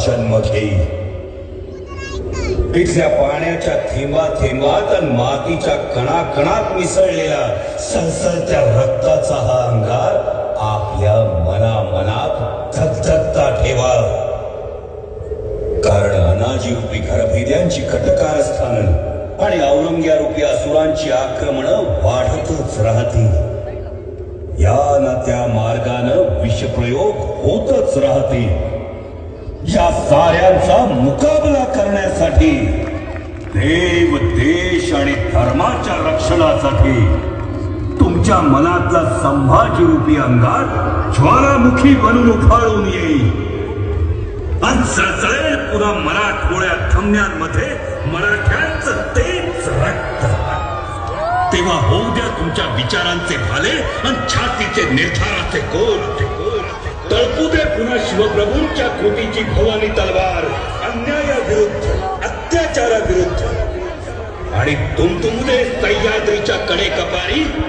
जन्म घेई इथल्या पाण्याच्या थेंबा थेंबात आणि मातीच्या कणाकणात मिसळलेला सळसळत्या रक्ताचा हा अंगार आपल्या मना मनात धकधकता ठेवा. कारण अनाजी रूपी घरभेद्यांची कटकारस्थान आणि औरंग्या रूपी असुरांची आक्रमण वाढतच राहतील. या ना त्या मार्गानं विषप्रयोग होतच राहतील. या साऱ्यांचा मुकाबला करण्यासाठी देव देश आणि धर्माच्या रक्षणासाठी तुमच्या मनातला संभाजी रूपी अंगार ज्वालामुखी बनून उफाळून येईल. आणि सळसळेल पुन्हा मराठमोळ्या थमण्यांमध्ये मराठ्यांचं तेच रक्त. तेव्हा होऊ द्या तुमच्या विचारांचे भाले आणि छातीचे निर्धाराचे कोल तळपू दे पुन्हा शिवप्रभूंच्या कृतीची भवानी तलवार अन्यायाविरुद्ध अत्याचाराविरुद्ध. आणि तुमतुमदे सह्याद्रीच्या कडे कपारी